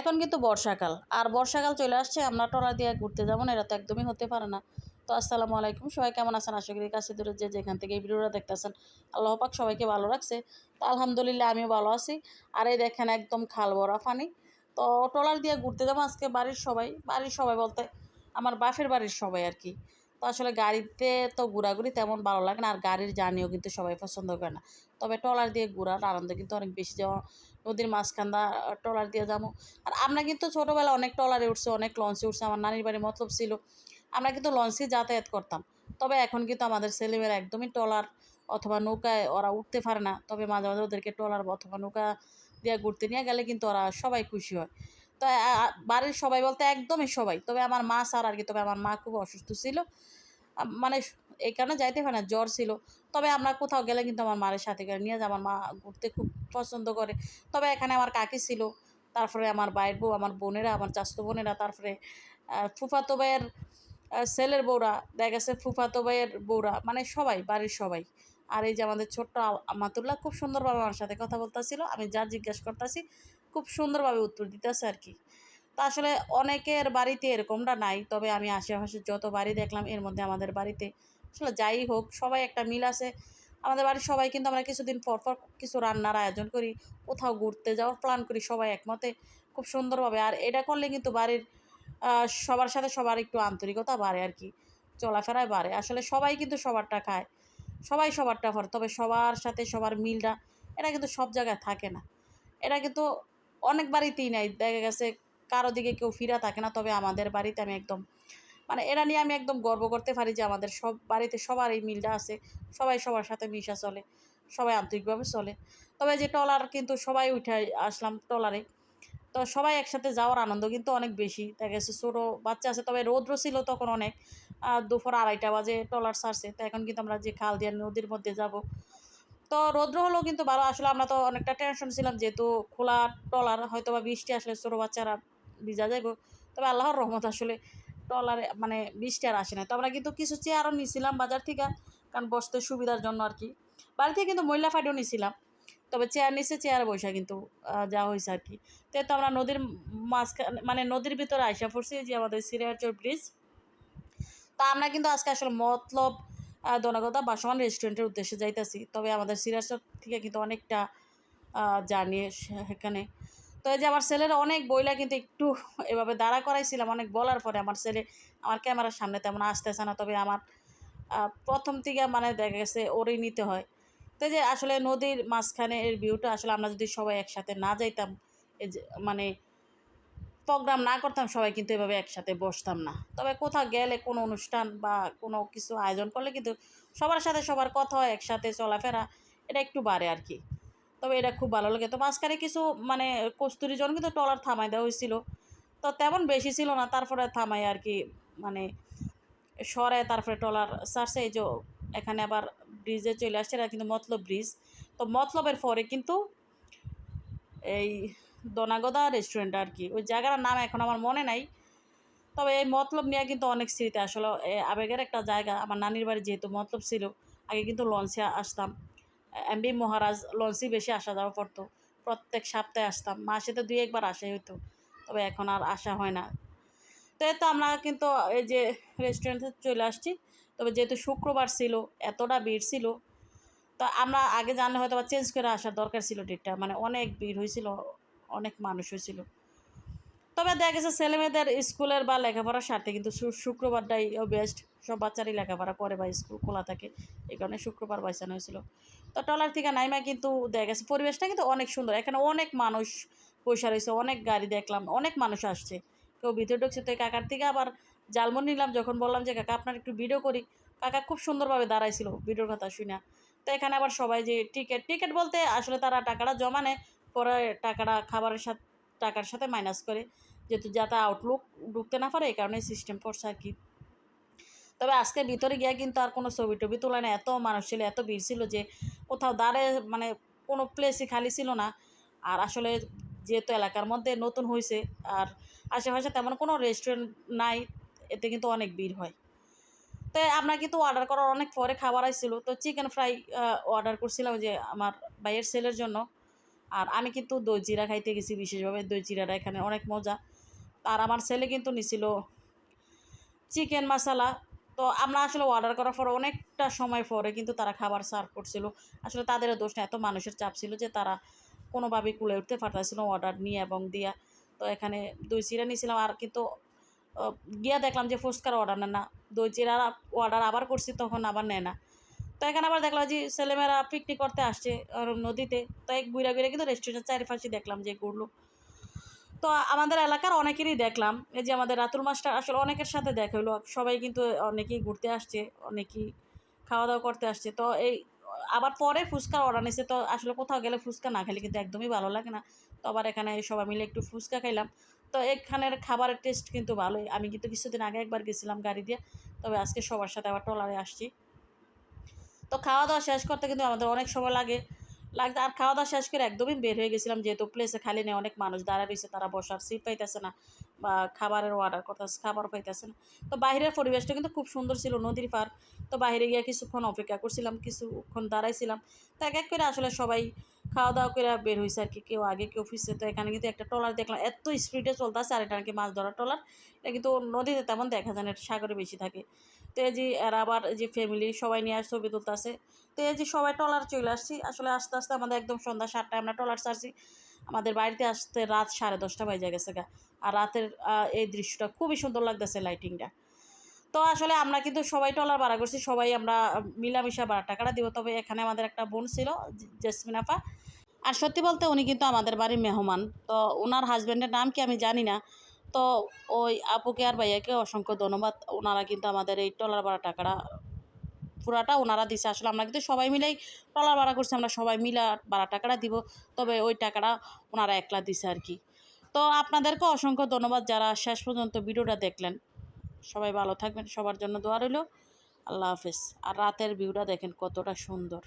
এখন কিন্তু বর্ষাকাল। আর বর্ষাকাল চলে আসছে, আমরা ট্রলার দিয়ে ঘুরতে যাব না এটা তো একদমই হতে পারে না। তো আসসালামু আলাইকুম, সবাই কেমন আছেন? আশা করি কাছে দূরে যে যেখান থেকে এই ভিডিওটা দেখতেছেন, আল্লাহ পাক সবাইকে ভালো রাখছে। তো আলহামদুলিল্লাহ আমিও ভালো আছি। আর এই দেখেন একদম খাল ভরা পানি। তো ট্রলার দিয়ে ঘুরতে যাব আজকে বাড়ির সবাই। বাড়ির সবাই বলতে আমার বাপের বাড়ির সবাই আর কি। তো আসলে গাড়িতে তো ঘোরাঘুরি তেমন ভালো লাগে না, আর গাড়ির জার্নিও কিন্তু সবাই পছন্দ করে না। তবে ট্রলার দিয়ে ঘোরার আনন্দ কিন্তু অনেক বেশি যাওয়া নদীর মাঝখান্দা ট্রলার দিয়ে যাব। আর আমরা কিন্তু ছোটোবেলা অনেক ট্রলারে উঠছে, অনেক লঞ্চে উঠছে, আমার নানির বাড়ি মতলব ছিল। আমরা কিন্তু লঞ্চে যাতায়াত করতাম। তবে এখন কিন্তু আমাদের ছেলেমেয়েরা একদমই ট্রলার অথবা নৌকায় ওরা উঠতে পারে না। তবে মাঝে মাঝে ওদেরকে ট্রলার অথবা নৌকা দিয়ে ঘুরতে নিয়ে গেলে কিন্তু ওরা সবাই খুশি হয়। তো বাড়ির সবাই বলতে, একদমই সবাই। তবে আমার মা স্যার আর কি, তবে আমার মা খুব অসুস্থ ছিল। মানে কারণে যাইতে পারে না, জ্বর ছিল। তবে আমরা কোথাও গেলে কিন্তু আমার মায়ের সাথে করে নিয়ে যায় আমার মা ঘুরতে খুব পছন্দ করে। তবে এখানে আমার কাকি ছিল, তারপরে আমার বাইরের বউ, আমার বোনেরা, আমার চাস্তো বোনেরা, তারপরে ফুফাতো ভাইয়ের ছেলের বউরা, দেখা গেছে ফুফাতো ভাইয়ের বউরা মানে সবাই, বাড়ির সবাই। আর এই যে আমাদের ছোট্ট আমাতুল্লাহ খুব সুন্দরভাবে আমার সাথে কথা বলতেছিল, আমি যা জিজ্ঞেস করতেছি খুব সুন্দরভাবে উত্তর দিতেছে আর কি তা আসলে অনেকের বাড়িতে এরকমটা নাই, তবে আমি আশেপাশে যত বাড়ি দেখলাম, এর মধ্যে আমাদের বাড়িতে আসলে যাই হোক, সবাই একটা মিল আছে। আমাদের বাড়ির সবাই কিন্তু আমরা কিছুদিন পর পর কিছু রান্নার আয়োজন করি, কোথাও ঘুরতে যাওয়ার প্ল্যান করি, সবাই একমতে। খুব সুন্দরভাবে, আর এটা করলে কিন্তু বাড়ির সবার সাথে সবার একটু আন্তরিকতা বাড়ে আর কি চলাফেরায় বাড়ে। আসলে সবাই কিন্তু সবারটা খায়, সবাই সবারটা করে, তবে সবার সাথে সবার মিলটা, এটা কিন্তু সব জায়গায় থাকে না। এটা কিন্তু অনেক বাড়িতেই নাই। দেখা গেছে কারও দিকে কেউ ফিরা থাকে না, তবে আমাদের বাড়িতে আমি একদম মানে এটা নিয়ে আমি একদম গর্ব করতে পারি যে আমাদের সব বাড়িতে সবার এই মিলটা আছে, সবাই সবার সাথে মিশা চলে, সবাই আন্তরিকভাবে চলে। তবে যে ট্রলার কিন্তু সবাই উঠে আসলাম ট্রলারে, তো সবাই একসাথে যাওয়ার আনন্দ কিন্তু অনেক বেশি। দেখা গেছে ছোটো বাচ্চা আছে, তবে রৌদ্র ছিল তখন অনেক দুপুর আড়াইটা বাজে ট্রলার ছাড়ছে, তো এখন কিন্তু আমরা যে খাল দিয়ে নদীর মধ্যে যাব তো রৌদ্র হলেও কিন্তু ভালো। আসলে আমরা তো অনেকটা টেনশন ছিলাম যেহেতু খোলা ট্রলার হয়তো বা বৃষ্টি আসলে ছোটো বাচ্চারা ভিজা যাইব তবে আল্লাহর রহমত আসলে ট্রলারে মানে বৃষ্টি আর আসে না তো আমরা কিন্তু কিছু চেয়ারও নিয়েছিলাম বাজার থেকে, কারণ বসতে সুবিধার জন্য আর কি। বাড়ি থেকে কিন্তু মহিলা ফাইডও নিয়েছিলাম তবে চেয়ার নিচে চেয়ারে বসা কিন্তু যাওয়া হয়েছে আর কি। তো তো আমরা নদীর মাঝখানে মানে নদীর ভিতরে আইসা পড়ছি যে আমাদের সিরিয়ারচর ব্রিজ তা আমরা কিন্তু আজকে আসলে মতলব আহ, দোনাগদা বাসমান রেস্টুরেন্টের উদ্দেশ্যে যাইতেছি। তবে আমাদের সিরিয়ারচর থেকে কিন্তু অনেকটা জার্নি সেখানে। তো এই যে আমার ছেলের অনেক বইলা কিন্তু একটু এভাবে দাঁড়া করাইছিলাম অনেক বলার পরে আমার ছেলে আমার ক্যামেরার সামনে তেমন আসতেছে না। তবে আমার প্রথম থেকে মানে দেখা গেছে ওরই নিতে হয়। তো যে আসলে নদীর মাঝখানে এর ভিউটা আসলে আমরা যদি সবাই একসাথে না যাইতাম এই যে মানে প্রোগ্রাম না করতাম, সবাই কিন্তু এভাবে একসাথে বসতাম না। তবে কোথাও গেলে কোনো অনুষ্ঠান বা কোনো কিছু আয়োজন করলে কিন্তু সবার সাথে সবার কথা হয়, একসাথে চলাফেরা, এটা একটু বাড়ে আর কি। তবে এটা খুব ভালো লাগে। তো মাঝখানে কিছু মানে কস্তুরি জন কিন্তু ট্রলার থামাই দেওয়া হয়েছিল। তো তেমন বেশি ছিল না, তারপরে থামাই আর কি মানে সরে তারপরে ট্রলার সারছে। এই যে এখানে আবার ব্রিজে চলে আসছে, এটা কিন্তু মতলব ব্রিজ তো মতলবের পরে কিন্তু এই দনাগদা রেস্টুরেন্ট আর কি। ওই জায়গাটার নাম এখন আমার মনে নাই। তবে এই মতলব নিয়ে কিন্তু অনেক স্মৃতি। আসলে আবেগের একটা জায়গা। আমার নানির বাড়ি যেহেতু মতলব ছিল, আগে কিন্তু লঞ্চে আসতাম। এমবি মহারাজ লঞ্চই বেশি আসা যাওয়া পড়তো প্রত্যেক সপ্তাহে আসতাম। মাসে তো দুই একবার আসাই হতো তবে এখন আর আসা হয় না। তো এই তো আমরা কিন্তু এই যে রেস্টুরেন্টে চলে আসছি। তবে যেহেতু শুক্রবার ছিল, এতটা ভিড় ছিল, তো আমরা আগে জানলে হয়তো বা চেঞ্জ করে আসার দরকার ছিল ডেটটা মানে অনেক ভিড় হয়েছিল অনেক মানুষ হয়েছিল। তবে দেখা গেছে ছেলেমেয়েদের স্কুলের বা লেখাপড়ার স্বার্থে কিন্তু শুক্রবারটাই বেস্ট সব বাচ্চারই লেখাপড়া করে বা স্কুল খোলা থাকে এই কারণে শুক্রবার বাইসানো হয়েছিল। তো টলার থেকে নাইমা কিন্তু দেখা গেছে পরিবেশটা কিন্তু অনেক সুন্দর। এখানে অনেক মানুষ পয়সা রয়েছে, অনেক গাড়ি দেখলাম, অনেক মানুষ আসছে। কেউ ভিতরে ঢুকছে, তো কাকার থেকে আবার জালমন নিলাম, যখন বললাম যে, কাকা, আপনার একটু ভিডিও করি। কাকা খুব সুন্দরভাবে দাঁড়াইছিল ভিডিওর কথা শুনে তো এখানে আবার সবাই যে, টিকিট টিকিট বলতে আসলে তারা টাকাটা জমা নেয় পরে টাকাটা, খাবারের সাথে, টাকার সাথে মাইনাস করে, যেহেতু যাতে আউটলুক ঢুকতে না পারে, এই কারণে সিস্টেম করছে আর কি। তবে আজকে ভিতরে গিয়ে কিন্তু আর কোনো ছবি টবি তোলা না এত মানুষ ছিল, এত ভিড় ছিল যে কোথাও দাঁড়ে মানে কোনো প্লেসই খালি ছিল না। আর আসলে যেহেতু এলাকার মধ্যে নতুন হয়েছে আর আশেপাশে তেমন কোনো রেস্টুরেন্ট নাই, এতে কিন্তু অনেক ভিড় হয়। তো আমরা কিন্তু অর্ডার করার অনেক পরে খাবার আসছিল তো চিকেন ফ্রাই অর্ডার করছিলাম যে আমার ভাইয়ের ছেলের জন্য। আর আমি কিন্তু দই চিরা খাইতে গেছি, বিশেষভাবে দই চিরাটা এখানে অনেক মজা। আর আমার ছেলে কিন্তু নিছিল চিকেন মশলা। তো আমরা আসলে অর্ডার করার পর অনেকটা সময় পরে কিন্তু তারা খাবার সার্ভ করছিল। আসলে তাদেরও দোষ না, এত মানুষের চাপ ছিল যে তারা কোনোভাবেই কুলে উঠতে পারতেছিল অর্ডার নিয়ে এবং দিয়া। তো এখানে দই চিরা নিয়েছিলাম আর কিন্তু গিয়া দেখলাম যে ফুচকার অর্ডার নেয় না। দই চিরার অর্ডার আবার করছি, তখন আবার নেয় না। তো এখানে আবার দেখলাম যে ছেলেমেয়েরা পিকনিক করতে আসছে নদীতে। তো এক ঘুরে ঘুরে কিন্তু রেস্টুরেন্টের চারিপাশে দেখলাম যে ঘুরলো। তো আমাদের এলাকার অনেকেরই দেখলাম, এই যে আমাদের রাতুল মাস্টার আসলে অনেকের সাথে দেখা হলো। সবাই কিন্তু অনেকেই ঘুরতে আসছে, অনেকেই খাওয়া দাওয়া করতে আসছে। তো এই আবার পরে ফুচকার অর্ডার নিছে, তো আসলে কোথাও গেলে ফুচকা না খেলে কিন্তু একদমই ভালো লাগে না। তো আবার এখানে সবাই মিলে একটু ফুচকা খাইলাম। তো এখানের খাবারের টেস্ট কিন্তু ভালোই। আমি কিন্তু কিছুদিন আগে একবার গেছিলাম গাড়ি দিয়ে, তবে আজকে সবার সাথে আবার ট্রলারে আসছি। তো খাওয়া দাওয়া শেষ করতে কিন্তু আমাদের অনেক সময় লাগে। লাগতে আর খাওয়া দাওয়া শেষ করে একদমই বের হয়ে গেছিলাম যেহেতু প্লেসে খালি নেই, অনেক মানুষ দাঁড়া রয়েছে, তারা বসার সিট পাইতেছে না। বা খাবারের অর্ডার করতেছে, খাবার পাইতেছে না। তো বাইরের পরিবেশটা কিন্তু খুব সুন্দর ছিল নদীর পার তো বাইরে গিয়ে কিছুক্ষণ অপেক্ষা করছিলাম, কিছুক্ষণ দাঁড়াইছিলাম। তো এক এক করে আসলে সবাই খাওয়া দাওয়া করে বের হয়েছে আর কি। কেউ আগে কেউ ফিরছে তো এখানে কিন্তু একটা ট্রলার দেখলাম। এত স্পিডে চলতেছে আর এটা নাকি মাছ ধরার ট্রলার। এটা কিন্তু নদীতে তেমন দেখা যায় না সাগরে বেশি থাকে। তো এই যে এরা আবার যে ফ্যামিলি সবাই নিয়ে আর ছবি তুলতেছে। তো এই যে সবাই ট্রলার চলে আসছি। আসলে আস্তে আস্তে আমাদের একদম সন্ধ্যা সাতটায় আমরা ট্রলার ছাড়ছি। আমাদের বাড়িতে আসতে রাত সাড়ে দশটা বাজে গেছে গা। আর রাতের এই দৃশ্যটা খুবই সুন্দর লাগতেছে লাইটিংটা তো আসলে আমরা কিন্তু সবাই ট্রলার ভাড়া করছি, সবাই আমরা মিলামিশা ভাড়া টাকাটা দিব। তবে এখানে আমাদের একটা বোন ছিল জেসমিন আপা। আর সত্যি বলতে উনি কিন্তু আমাদের বাড়ির মেহমান। তো ওনার হাজব্যান্ডের নাম কি আমি জানি না। তো ওই আপুকে আর ভাইয়াকে অসংখ্য ধন্যবাদ। ওনারা কিন্তু আমাদের এই ট্রলার ভাড়া টাকাটা পুরাটা ওনারা দিছে। আসলে আমরা কিন্তু সবাই মিলেই ট্রলার ভাড়া করছি, আমরা সবাই মিলে ভাড়া টাকাটা দিব, তবে ওই টাকাটা ওনারা একলা দিছে আর কি। তো আপনাদেরকে অসংখ্য ধন্যবাদ যারা শেষ পর্যন্ত ভিডিওটা দেখলেন। সবাই ভালো থাকবেন, সবার জন্য দোয়া রইল। আল্লাহ হাফেজ। আর রাতের ভিউটা দেখেন কতটা সুন্দর।